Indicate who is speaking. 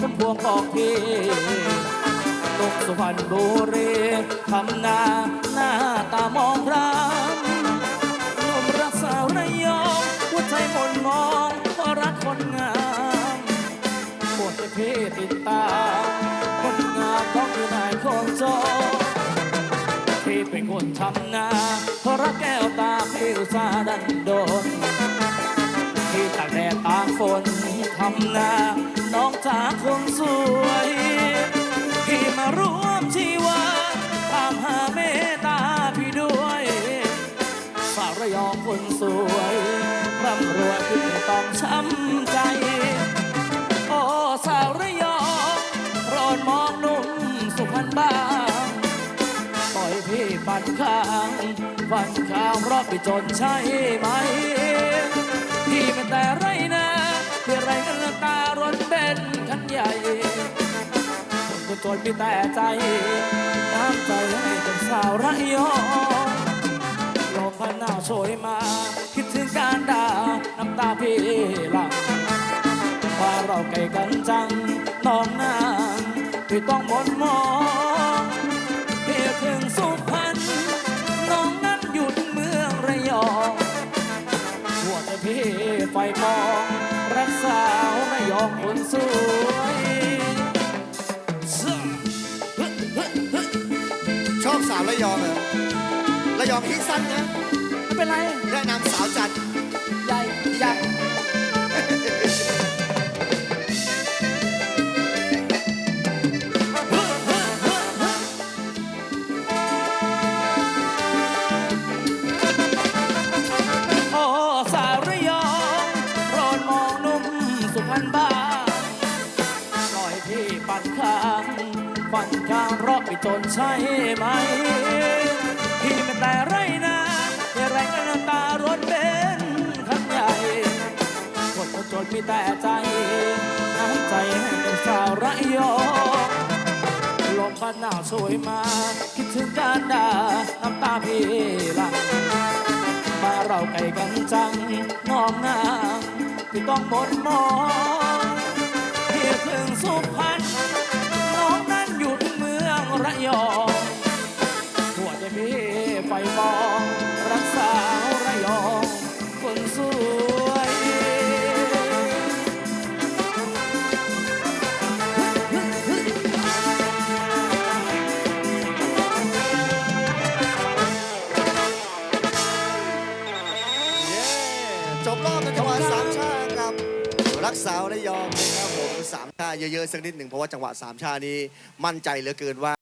Speaker 1: พุ่มพวงบอกพี่ตกสุพรรณบุรีทำนาหน้าตามองรำหนุ่มรักสาวระยองหัวใจหม่นมองเพราะรักคนงามปวดจะพี่ติดตา คนงามต้องอยู่ในคนจอพี่เป็นคนทำนาเพราะรักแก้วตาพี่อุตสาดันโดนพี่ตากแดดตากฝนทำนา น้องจ๋าคนสวย พี่มาร่วมชีวาตามหาเมตตาพี่ด้วยสาวระยองคนสวยร่ำรวยพี่ต้องช้ำใจ โอ้สาวระยองโปรดมองหนุ่มสุพรรณบ้างปล่อยพี่ปันข้างปันข้างรอบไปจนใช่ไหม พี่เป็นแต่ไรนะ คนพี่แต่ใจ น้ำใจให้กับสาวระยองลมพันหนาวโชยมา คิดถึงการด่าน้ำตาพี่หลังว่าเราไกลกันจังน้องนางพี่ต้องหมนมองพี่ถึงสุพรรณน้องนั้นอยู่ที่เมืองระยองหัวใจพี่ไฟมองรักสาวระยองคนสู
Speaker 2: ระยองเหรอระยองคิดสั้นนะ
Speaker 1: ไม่เป็นไร
Speaker 2: แนะนำสาวจันทร์
Speaker 1: ใหญ่ใหญ่โอ้สาวระยองโปรดมองหนุ่มสุพรรณบ้างปล่อยพี่ปั่นข้า วันข้างรอบไปจนใช่ไหม พี่เป็นแต่ไรนะแต่ไรกันน้ำตารถเบนซ์คันใหญ่คนจนมีแต่ใจน้ำใจให้กับสาวระยองลมพัดหนาวช่วยมา คิดถึงการด่าน้ำตาพี่หลังมาเราไกลกันจังน้องน้าที่ต้องหมดมองพี่ถึงสุพรรณ
Speaker 2: สาวระยองนะครับผมสามชาเยอะๆสักนิดหนึ่งเพราะว่าจังหวะสามชานี้มั่นใจเหลือเกินว่า